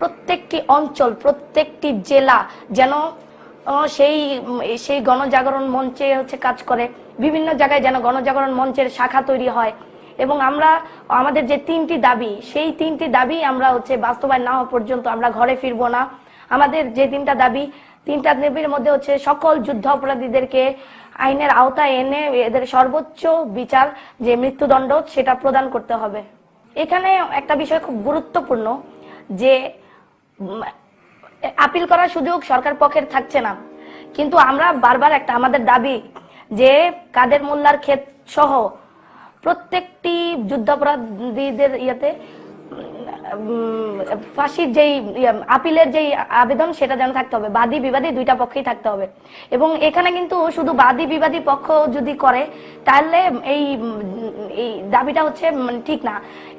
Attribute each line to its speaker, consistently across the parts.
Speaker 1: প্রত্যেকটি অঞ্চল, প্রত্যেকটি জেলা যেন সেই সেই গণজাগরণ মঞ্চে হচ্ছে কাজ করে। বিভিন্ন জায়গায় যেন গণজাগরণ মঞ্চের শাখা তৈরি হয়। এবং আমরা, আমাদের যে তিনটি দাবি, সেই তিনটি দাবি আমরা হচ্ছে বাস্তবায়ন না হওয়া পর্যন্ত আমরা ঘরে ফিরবো না। আমাদের যে তিনটা দাবি, তিনটা দাবির মধ্যে হচ্ছে সকল যুদ্ধ অপরাধীদেরকে আইনের আওতায় এনে এদের সর্বোচ্চ বিচার, যে মৃত্যুদণ্ড, সেটা প্রদান করতে হবে। এখানে একটা বিষয় খুব গুরুত্বপূর্ণ, যে আপিল করার সুযোগ সরকার পক্ষের থাকছে না। কিন্তু আমরা বারবার একটা আমাদের দাবি যে কাদের মোল্লার ক্ষেত সহ প্রত্যেকটি যুদ্ধাপরাধীদের ইয়েতে ফাঁসির যেই ইয়ে, আপিলের যেই আবেদন সেটা যেন থাকতে হবে। বাদী বিবাদী দুইটা পক্ষেই থাকতে হবে। এবং এখানে কিন্তু শুধু বাদী বিবাদী পক্ষ যদি করে তাহলে এই এই দাবিটা হচ্ছে ঠিক না।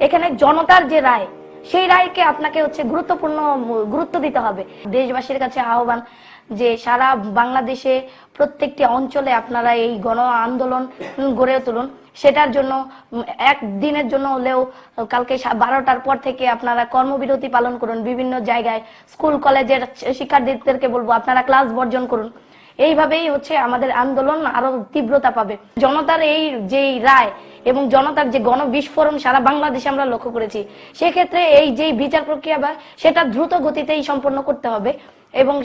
Speaker 1: এখানে জনতার যে রায় সেই রায়কে আপনাকে হচ্ছে গুরুত্বপূর্ণ গুরুত্ব দিতে হবে। দেশবাসীর কাছে আহ্বান যে সারা বাংলাদেশে প্রত্যেকটি অঞ্চলে আপনারা এই গণ আন্দোলন গড়ে তুলুন। সেটার জন্য উম, এক দিনের জন্য হলেও কালকে বারোটার পর থেকে আপনারা কর্মবিরতি পালন করুন। বিভিন্ন জায়গায় স্কুল কলেজের শিক্ষার্থীদেরকে বলব আপনারা ক্লাস বর্জন করুন। এইভাবেই হচ্ছে আমাদের আন্দোলন আরও তীব্রতা পাবে। জনতার এই যেই রায় এবং জনতার যে গণবিস্ফোরণ সারা বাংলাদেশে আমরা লক্ষ্য করেছি, সেক্ষেত্রে এই যে বিচার প্রক্রিয়া বা সেটা দ্রুত গতিতেই সম্পন্ন করতে হবে এবং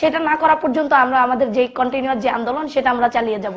Speaker 1: সেটা না করা পর্যন্ত আমরা আমাদের যে কন্টিনিউয়াস যে আন্দোলন, সেটা আমরা চালিয়ে যাব।